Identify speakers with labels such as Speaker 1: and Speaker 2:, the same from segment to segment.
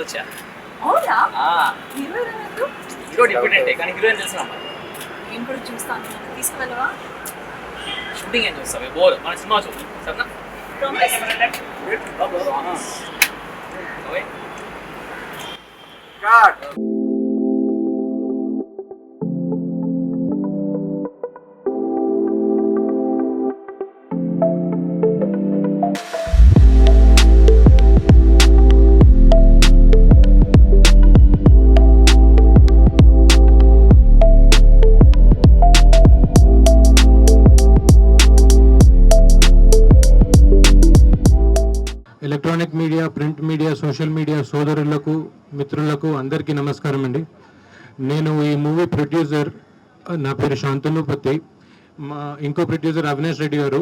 Speaker 1: చూసి. వచ్చా
Speaker 2: అవునా హీరో
Speaker 1: కానీ హీరోయిన్ తెలిసిన అమ్మాయి.
Speaker 2: నేను కూడా చూస్తాను తీసుకువెళ్ళవా?
Speaker 1: షూటింగ్ ఏం చూస్తావు? బోర్. మన సినిమా చూడు సరేనా?
Speaker 3: Media print media social media సోదరులకు మిత్రులకు అందరికీ నమస్కారం అండి. నేను ఈ మూవీ ప్రొడ్యూసర్ నా పేరు శాంతనుపతి. మా ఇంకో ప్రొడ్యూసర్ అవినాష్ రెడ్డి గారు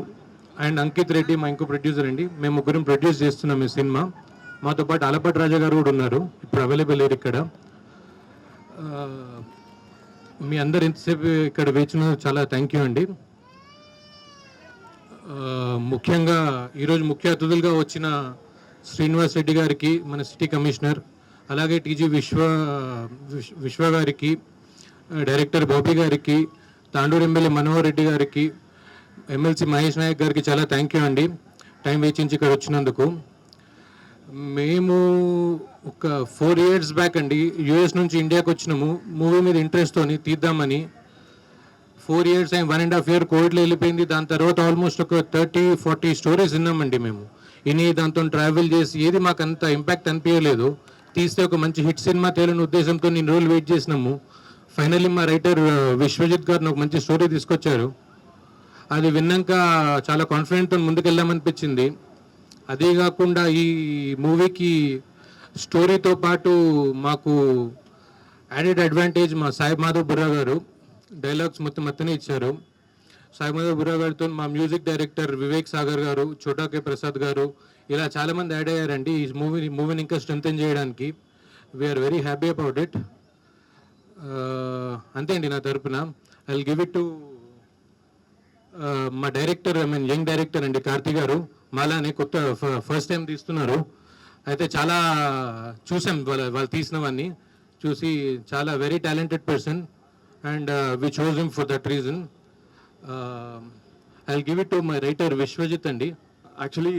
Speaker 3: అండ్ అంకిత్ రెడ్డి మా ఇంకో ప్రొడ్యూసర్ అండి. మేము ముగ్గురం ప్రొడ్యూస్ చేస్తున్నాం ఈ సినిమా. మాతో పాటు అలపటి రాజా గారు కూడా ఉన్నారు. ఇప్పుడు అవైలబుల్ లేరు ఇక్కడ. మీ అందరు ఎంతసేపు ఇక్కడ వేచిన చాలా థ్యాంక్ యూ అండి. ముఖ్యంగా ఈరోజు ముఖ్య అతిథులుగా వచ్చిన శ్రీనివాస్ రెడ్డి గారికి మన సిటీ కమిషనర్ అలాగే టీజీ విశ్వ విశ్వ- విశ్వ గారికి డైరెక్టర్ బాబీ గారికి తాండూరు ఎమ్మెల్యే మనోహర్ రెడ్డి గారికి ఎమ్మెల్సీ మహేష్ నాయక్ గారికి చాలా థ్యాంక్ యూ అండి. టైం వేచించి ఇక్కడ వచ్చినందుకు. మేము ఒక ఫోర్ ఇయర్స్ బ్యాక్ అండి యుఎస్ నుంచి ఇండియాకి వచ్చినాము. మూవీ మీద ఇంట్రెస్ట్తోని తీద్దామని. ఫోర్ ఇయర్స్ అయింది వన్ అండ్ హాఫ్ ఇయర్ కోవిడ్లో వెళ్ళిపోయింది. దాని తర్వాత ఆల్మోస్ట్ ఒక థర్టీ ఫార్టీ స్టోరీస్ విన్నామండి మేము. ఇని దాంతో ట్రావెల్ చేసి ఏది మాకు అంత ఇంపాక్ట్ అనిపించలేదు తీస్తే ఒక మంచి హిట్ సినిమా తేలని ఉద్దేశంతో నేను రోజులు వెయిట్ చేసినాము. ఫైనల్లీ మా రైటర్ విశ్వజిత్ గారు ఒక మంచి స్టోరీ తీసుకొచ్చారు. అది విన్నాక చాలా కాన్ఫిడెంట్తో ముందుకెళ్ళామనిపించింది. అదే కాకుండా ఈ మూవీకి స్టోరీతో పాటు మాకు యాడెడ్ అడ్వాంటేజ్ మా సాయి మాధవ్ బుర్రా గారు. డైలాగ్స్ మొత్తం మొత్తనే ఇచ్చారు. సాయి మాధవ్ గారితో మా మ్యూజిక్ డైరెక్టర్ వివేక్ సాగర్ గారు చోటా కే ప్రసాద్ గారు ఇలా చాలామంది యాడ్ అయ్యారండి ఈ మూవీ మూవీని ఇంకా స్ట్రెంగ్ చేయడానికి. We're very happy about it అంతే అండి నా తరపున. ఐ గివ్ ఇట్ టు మా director I mean young director అండి కార్తీ గారు. మాలానే కొత్త ఫస్ట్ టైం తీస్తున్నారు. అయితే చాలా చూసాం వాళ్ళ వాళ్ళు తీసినవన్నీ. చూసి చాలా very talented person and we chose him for that reason I give it to my writer Vishwajit అండి.
Speaker 4: యాక్చువల్లీ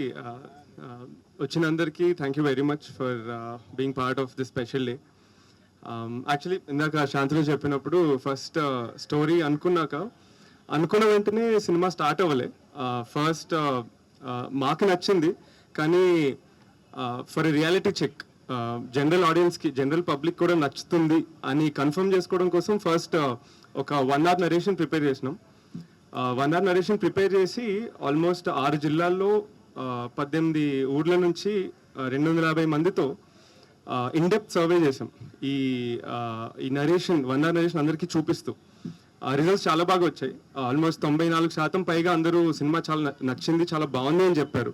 Speaker 4: వచ్చిన అందరికీ thank you very much for being part of this special day actually ఇందాక శాంతిలో చెప్పినప్పుడు ఫస్ట్ స్టోరీ uh, అనుకున్నాక అనుకున్న వెంటనే cinema start అవ్వలే. Uh, ఫస్ట్ uh, మాకు నచ్చింది కానీ ఫర్ రియాలిటీ చెక్ జనరల్ ఆడియన్స్కి జనరల్ పబ్లిక్ కూడా నచ్చుతుంది అని కన్ఫర్మ్ చేసుకోవడం కోసం ఫస్ట్ ఒక వన్ అవర్ నరేషన్ ప్రిపేర్ చేసినాం. వన్ అవర్ నరేషన్ ప్రిపేర్ చేసి ఆల్మోస్ట్ ఆరు జిల్లాల్లో పద్దెనిమిది ఊర్ల నుంచి రెండు వందల యాభై మందితో ఇన్డెప్త్ సర్వే చేసాం ఈ ఈ నరేషన్ వన్ అవర్ నరేషన్ అందరికీ చూపిస్తూ. రిజల్ట్స్ చాలా బాగా వచ్చాయి. ఆల్మోస్ట్ తొంభై నాలుగు శాతం పైగా అందరూ సినిమా చాలా నచ్చింది చాలా బాగుంది అని చెప్పారు.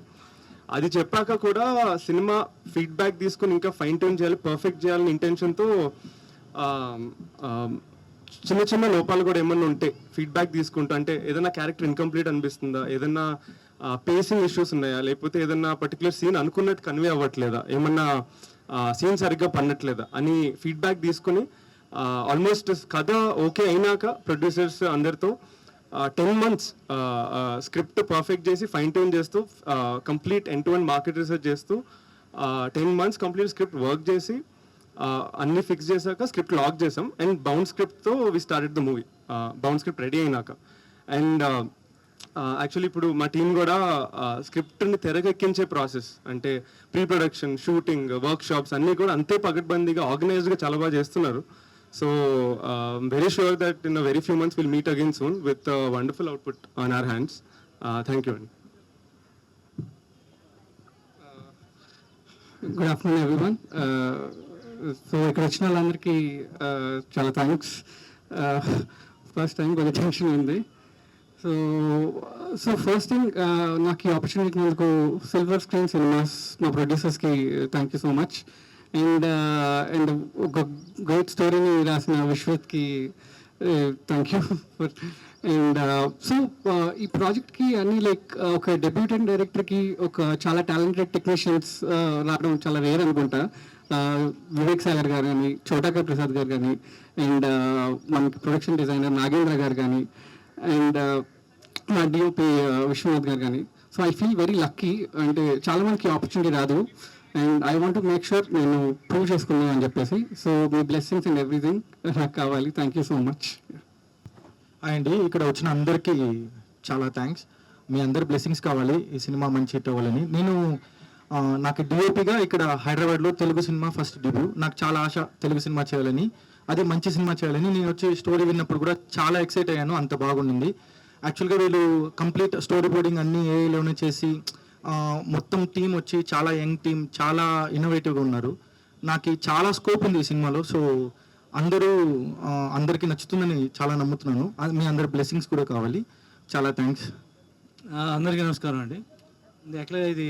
Speaker 4: అది చెప్పాక కూడా సినిమా ఫీడ్బ్యాక్ తీసుకుని ఇంకా ఫైన్ ట్యూన్ చేయాలి పర్ఫెక్ట్ చేయాలని ఇంటెన్షన్తో చిన్న చిన్న లోపాలు కూడా ఏమన్నా ఉంటే ఫీడ్బ్యాక్ తీసుకుంటూ. అంటే ఏదైనా క్యారెక్టర్ ఇన్కంప్లీట్ అనిపిస్తుందా? ఏదైనా పేసింగ్ ఇష్యూస్ ఉన్నాయా? లేకపోతే ఏదైనా పర్టికులర్ సీన్ అనుకున్నట్టు కన్వే అవ్వట్లేదా? ఏమన్నా సీన్ సరిగ్గా పన్నట్లేదా అని ఫీడ్బ్యాక్ తీసుకుని ఆల్మోస్ట్ కథ ఓకే అయినాక ప్రొడ్యూసర్స్ అందరితో టెన్ మంత్స్ స్క్రిప్ట్ పర్ఫెక్ట్ చేసి ఫైన్ ట్యూన్ చేస్తూ complete end to end market research చేస్తూ ten months complete script work చేసి అన్ని ఫిక్స్ చేశాక స్క్రిప్ట్ లాక్ చేసాం and bound స్క్రిప్ట్తో we started the movie bound script ready అయినాక. అండ్ యాక్చువల్లీ ఇప్పుడు మా టీం కూడా స్క్రిప్ట్ని తెరకెక్కించే ప్రాసెస్ అంటే pre production shooting workshops అన్నీ కూడా అంతే పగడ్బందీగా ఆర్గనైజ్డ్గా చాలా బాగా చేస్తున్నారు. So very sure that in very few months will meet again soon with wonderful output on our hands thank you అండి.
Speaker 5: గుడ్ ఆఫ్టర్నూన్ ఎవ్రీవన్ సో ఇక్కడ వచ్చిన వాళ్ళందరికీ చాలా థ్యాంక్స్ ఫస్ట్ టైం కొంచెం టెన్షన్ ఉంది. సో సో ఫస్ట్ థింగ్ నాకు ఈ opportunity ఇచ్చినందుకు సిల్వర్ స్క్రీన్ సినిమాస్ మా ప్రొడ్యూసర్స్కి thank you so much and and ఒక గ్రేట్ స్టోరీని రాసిన విశ్వత్కి thank you for and so ఈ ప్రాజెక్ట్కి అన్ని లైక్ ఒక డెబ్యూటెంట్ డైరెక్టర్కి ఒక చాలా టాలెంటెడ్ టెక్నీషియన్స్ రావడం చాలా రేర్ అనుకుంటా. వివేక్ సాగర్ గారు కానీ చోటాకర్ ప్రసాద్ గారు కానీ అండ్ మనకి ప్రొడక్షన్ డిజైనర్ నాగేంద్ర గారు కానీ అండ్ మా డిఓపి విశ్వనాథ్ గారు కానీ so I feel very lucky అంటే చాలా మందికి ఆపర్చునిటీ రాదు. And I want make sure నేను ప్రూవ్ చేసుకున్నాను అని చెప్పేసి. సో మీ బ్లెస్సింగ్స్ అండ్ ఎవ్రీథింగ్ నాకు కావాలి. Thank you so much
Speaker 6: and ఇక్కడ వచ్చిన అందరికీ చాలా థ్యాంక్స్ మీ అందరి బ్లెస్సింగ్స్ కావాలి. ఈ సినిమా మంచి హిట్ అవ్వాలని. నేను నాకు డిఓపిగా ఇక్కడ హైదరాబాద్లో తెలుగు సినిమా ఫస్ట్ డెబ్యూ నాకు చాలా ఆశ తెలుగు సినిమా చేయాలని అదే మంచి సినిమా చేయాలని. నేను వచ్చి స్టోరీ విన్నప్పుడు కూడా చాలా ఎక్సైట్ అయ్యాను అంత బాగుండింది. యాక్చువల్గా వీళ్ళు కంప్లీట్ స్టోరీ బోర్డింగ్ అన్ని ఏఐలోనే చేసి మొత్తం టీం వచ్చి చాలా యంగ్ టీం చాలా ఇన్నోవేటివ్గా ఉన్నారు. నాకు చాలా స్కోప్ ఉంది ఈ సినిమాలో సో అందరూ అందరికీ నచ్చుతుందని చాలా నమ్ముతున్నాను. మీ అందరి బ్లెస్సింగ్స్ కూడా కావాలి. చాలా థ్యాంక్స్
Speaker 7: అందరికీ నమస్కారం అండి. ఇది యాక్చువల్గా ఇది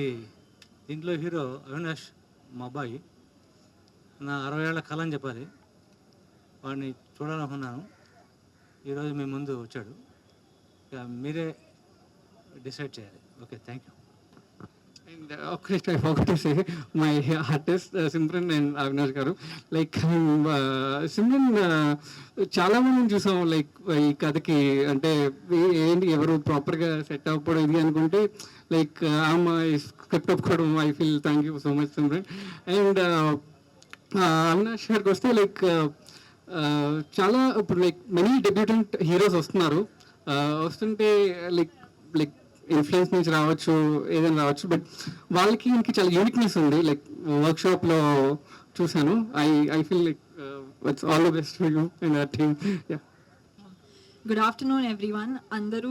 Speaker 7: దీంట్లో హీరో అవినాష్ మా అబ్బాయి నా అరవై ఏళ్ళ కళ అని చెప్పాలి. వాడిని చూడాలనుకున్నాను. ఈరోజు మీ ముందు వచ్చాడు. ఇక మీరే డిసైడ్ చేయాలి. Okay thank you
Speaker 5: and okay I forgot to say my artist Simran and Avinash garu like Simran చాలా మందిని చూసాం. లైక్ ఈ కథకి అంటే ఏంటి ఎవరు ప్రాపర్గా సెట్ అవ్వడం ఇది అనుకుంటే లైక్ ఆమె స్క్రిప్ట్ ఒప్పుకోవడం I feel thank you so much Simran and Avinash గారికి వస్తే లైక్ uh, uh, చాలా ఇప్పుడు లైక్ మెనీ డెబ్యూటెంట్ హీరోస్ వస్తున్నారు. Uh, వస్తుంటే లైక్ ఇన్ఫ్లుయెన్స్ నుంచి రావచ్చు ఏదైనా రావచ్చు. బట్ వాళ్ళకి ఇంక చాలా యూనిక్నెస్ ఉంది. లైక్ వర్క్ షాప్లో చూశాను I I feel like it's all the best for you and team yeah
Speaker 8: good afternoon everyone అందరూ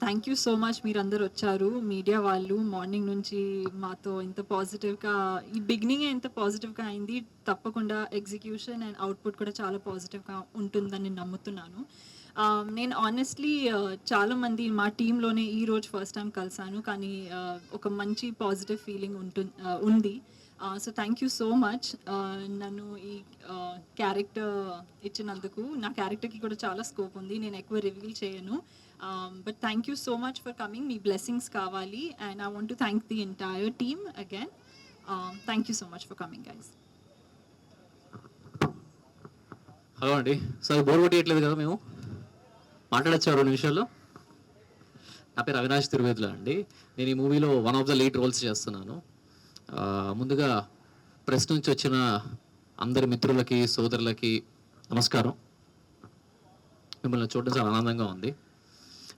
Speaker 8: థ్యాంక్ యూ సో మచ్ మీరు అందరు వచ్చారు. మీడియా వాళ్ళు మార్నింగ్ నుంచి మాతో ఇంత పాజిటివ్గా ఈ బిగినింగ్ ఎంత పాజిటివ్గా అయింది. తప్పకుండా ఎగ్జిక్యూషన్ అండ్ అవుట్పుట్ కూడా చాలా పాజిటివ్గా ఉంటుందని నమ్ముతున్నాను. నేను ఆనెస్ట్లీ చాలామంది మా టీంలోనే ఈ రోజు ఫస్ట్ టైం కలిసాను. కానీ ఒక మంచి పాజిటివ్ ఫీలింగ్ ఉంటుంది ఉంది. So thank you so much నన్ను ఈ క్యారెక్టర్ ఇచ్చినందుకు. నా క్యారెక్టర్కి కూడా చాలా స్కోప్ ఉంది. నేను ఎక్కువ రివీల్ చేయను. But thank you so much for coming me blessings కావాలి. And I want to thank the entire team again thank you so much for coming guys
Speaker 1: hello అండి సార్ బోర్ కొట్టేయట్లేదు కదా మేము? మాట్లాడచ్చు రెండు నిమిషాల్లో నా పేరు అవినాష్ తిరువేదుల అండి. నేను ఈ మూవీలో one of the lead roles చేస్తున్నాను. ముందుగా ప్రెస్ నుంచి వచ్చిన అందరి మిత్రులకి సోదరులకి నమస్కారం. మిమ్మల్ని చూడడం చాలా ఆనందంగా ఉంది.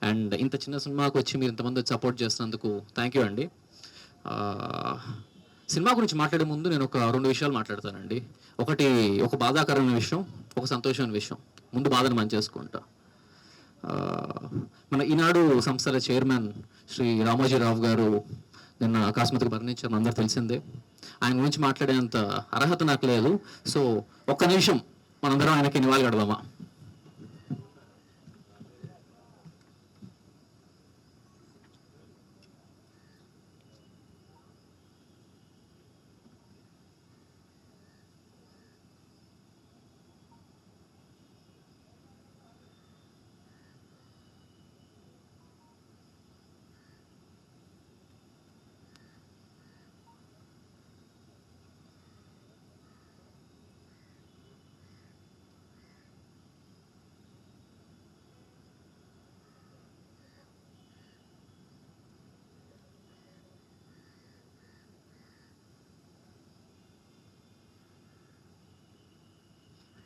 Speaker 1: అండ్ ఇంత చిన్న సినిమాకు వచ్చి మీరు ఇంతమంది సపోర్ట్ చేస్తున్నందుకు థ్యాంక్ యూ అండి. సినిమా గురించి మాట్లాడే ముందు నేను ఒక రెండు విషయాలు మాట్లాడతానండి. ఒకటి ఒక బాధాకరమైన విషయం ఒక సంతోషమైన విషయం. ముందు బాధను మంచి చేసుకుంటా. మన ఈనాడు సంస్థల చైర్మన్ శ్రీ రామోజీరావు గారు నిన్న అకస్మాత్తుగా మరణించారు అందరూ తెలిసిందే. ఆయన గురించి మాట్లాడేంత అర్హత నాకు లేదు. సో ఒక్క నిమిషం మనందరం ఆయనకి నివాళి గడదామా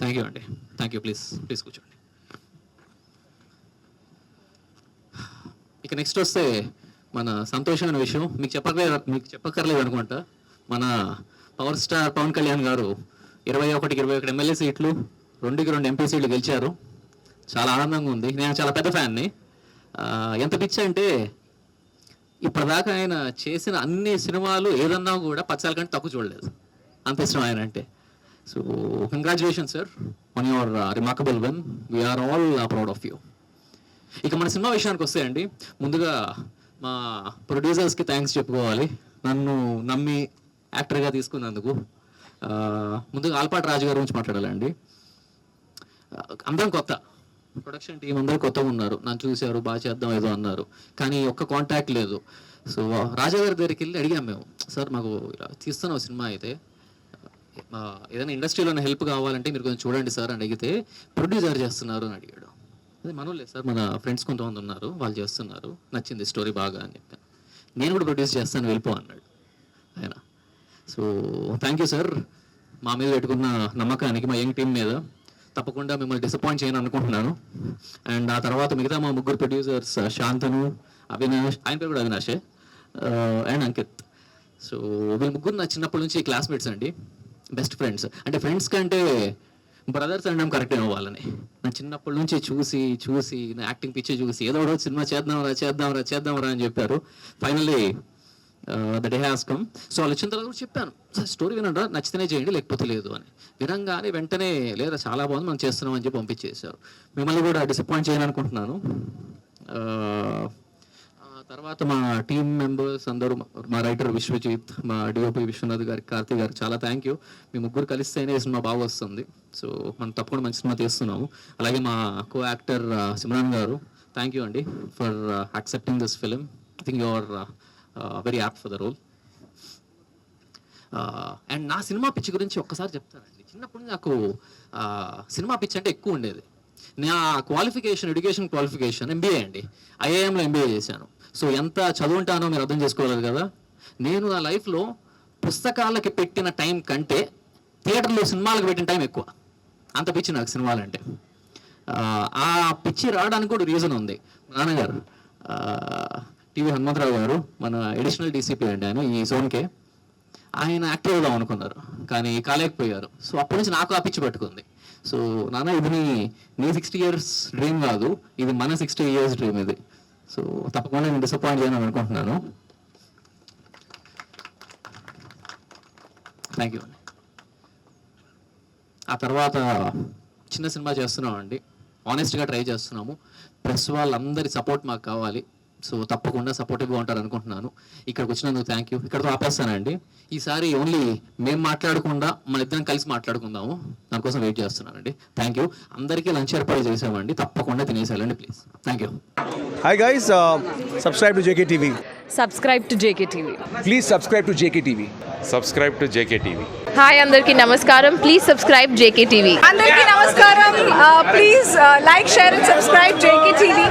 Speaker 1: థ్యాంక్ యూ అండి థ్యాంక్ యూ ప్లీజ్ ప్లీజ్ కూర్చోండి. ఇక నెక్స్ట్ వస్తే మన సంతోషమైన విషయం. మీకు చెప్పక్కర్లేదు మీకు చెప్పక్కర్లేదు అనుకుంటా. మన పవర్ స్టార్ పవన్ కళ్యాణ్ గారు ఇరవై ఒకటికి ఇరవై ఒకటి ఎమ్మెల్యే సీట్లు రెండుకి రెండు ఎంపీ సీట్లు గెలిచారు. చాలా ఆనందంగా ఉంది. నేను చాలా పెద్ద ఫ్యాన్ని ఎంత పిచ్చి అంటే ఇప్పటిదాకా ఆయన చేసిన అన్ని సినిమాలు ఏదన్నా కూడా పచ్చాల కంటే తక్కువ చూడలేదు. అంత ఇష్టం ఆయన అంటే. So congratulation sir on your remarkable when we're all proud of you ఇక మన సినిమా విషయానికి వస్తే అండి ముందుగా మా ప్రొడ్యూసర్స్కి థ్యాంక్స్ చెప్పుకోవాలి. నన్ను నమ్మి యాక్టర్గా తీసుకున్నందుకు ముందుగా ఆల్పాటి రాజు గారి గురించి మాట్లాడాలండి. అందరం కొత్త. ప్రొడక్షన్ టీం అందరూ కొత్తగా ఉన్నారు. నన్ను చూశారు బాగా చేద్దాం ఏదో అన్నారు. కానీ ఒక్క కాంటాక్ట్ లేదు. సో రాజా గారి దగ్గరికి వెళ్ళి అడిగాం మేము సార్ మాకు ఇలా తీస్తున్నాం సినిమా అయితే ఏదైనా ఇండస్ట్రీలో హెల్ప్ కావాలంటే మీరు కొంచెం చూడండి సార్ అని అడిగితే ప్రొడ్యూసర్ చేస్తున్నారు అని అడిగాడు. అదే మనోళ్ళే సార్ మన ఫ్రెండ్స్ కొంతమంది ఉన్నారు వాళ్ళు చేస్తున్నారు నచ్చింది స్టోరీ బాగా అని చెప్పాను నేను కూడా ప్రొడ్యూస్ చేస్తాను వెళ్ళిపో అన్నాడు. ఆయన. సో థ్యాంక్ యూ సార్ మా మీద పెట్టుకున్న నమ్మకానికి మా యంగ్ టీం మీద తప్పకుండా మిమ్మల్ని డిసప్పాయింట్ చేయను అనుకుంటున్నాను. అండ్ ఆ తర్వాత మిగతా మా ముగ్గురు ప్రొడ్యూసర్స్ శాంతను అవినాష్ ఆయన పేరు కూడా అవినాషే అండ్ అంకిత్. సో వీళ్ళు ముగ్గురు నా చిన్నప్పటి నుంచి క్లాస్మేట్స్ అండి. బెస్ట్ ఫ్రెండ్స్ అంటే ఫ్రెండ్స్ కంటే బ్రదర్స్ అనడం కరెక్ట్ ఏమో వాళ్ళని. నా చిన్నప్పటి నుంచి చూసి చూసి నా యాక్టింగ్ పిచ్చి చూసి ఏదో ఒకటి సినిమా చేద్దాంరా చేద్దాంరా చేద్దాంరా అని చెప్పారు. Finally the day has come so వాళ్ళు వచ్చిన తర్వాత కూడా చెప్పాను. సార్ స్టోరీ వినండి నచ్చితేనే చేయండి లేకపోతే లేదు అని. వినంగానే వెంటనే లేదా చాలా బాగుంది మనం చేస్తున్నాం అని చెప్పి పంపించేశారు. మిమ్మల్ని కూడా డిసప్పాయింట్ చేయాలనుకుంటున్నాను. తర్వాత మా టీం మెంబర్స్ అందరూ మా రైటర్ విశ్వజిత్ మా డిఓపి విశ్వనాథ్ గారి కార్తీక్ గారు చాలా థ్యాంక్ యూ మీ ముగ్గురు కలిస్తేనే సినిమా బాగా వస్తుంది. సో మనం తప్పకుండా మంచి సినిమా తీస్తున్నాము. అలాగే మా co actor Simran garu thank you అండి for accepting this film I think your very apt for the role and నా సినిమా పిచ్చి గురించి ఒక్కసారి చెప్తానండి. చిన్నప్పుడు నాకు సినిమా పిచ్చి అంటే ఎక్కువ ఉండేది. నా క్వాలిఫికేషన్ ఎడ్యుకేషన్ క్వాలిఫికేషన్ ఎంబీఏ అండి. ఐఏఎంలో ఎంబీఏ చేశాను. సో ఎంత చదువుంటానో మీరు అర్థం చేసుకోవాలి కదా? నేను నా లైఫ్లో పుస్తకాలకి పెట్టిన టైం కంటే థియేటర్లో సినిమాలకు పెట్టిన టైం ఎక్కువ. అంత పిచ్చి నాకు సినిమాలంటే. ఆ, ఆ పిచ్చి రావడానికి కూడా రీజన్ ఉంది. నాన్నగారు టీవీ హనుమంతరావు గారు మన ఎడిషనల్ డీసీపీ అండి ఆయన ఈ జోన్కే. ఆయన యాక్టివ్ అవుదాం అనుకున్నారు కానీ కాలేకపోయారు. సో అప్పటి నుంచి నాకు ఆ పిచ్చి పట్టుకుంది. సో నాన్న ఇది నీ నీ సిక్స్టీ ఇయర్స్ డ్రీమ్ కాదు ఇది మన సిక్స్టీ ఇయర్స్ డ్రీమ్ ఇది. సో తప్పకుండా నేను డిసప్పాయింట్ చేయను అనుకుంటున్నాను. థ్యాంక్ యూ అండి ఆ తర్వాత చిన్న సినిమా చేస్తున్నాం అండి. ఆనెస్ట్గా ట్రై చేస్తున్నాము. ప్రెస్ వాళ్ళందరి సపోర్ట్ మాకు కావాలి. సో తప్పకుండా సపోర్టివ్గా ఉంటారు అనుకుంటున్నాను. ఇక్కడికి వచ్చినందుకు థ్యాంక్ యూ ఇక్కడతో ఆపేస్తానండి. ఈసారి ఓన్లీ మేము మాట్లాడకుండా మన ఇద్దరం కలిసి మాట్లాడుకుందాము. దానికోసం వెయిట్ చేస్తున్నానండి. థ్యాంక్ యూ అందరికీ లంచ్ ఏర్పాటు చేసామండి తప్పకుండా తినేసేయాలండి please thank you
Speaker 9: Hi guys, uh, subscribe to JKTV.
Speaker 10: Subscribe to JKTV
Speaker 9: Please subscribe to JKTV.
Speaker 11: subscribe to JKTV.
Speaker 10: Hi అందరికీ నమస్కారం ప్లీజ్ సబ్స్క్రైబ్ జేకేటీవీ
Speaker 2: అందరికీ నమస్కారం please like share and subscribe JK TV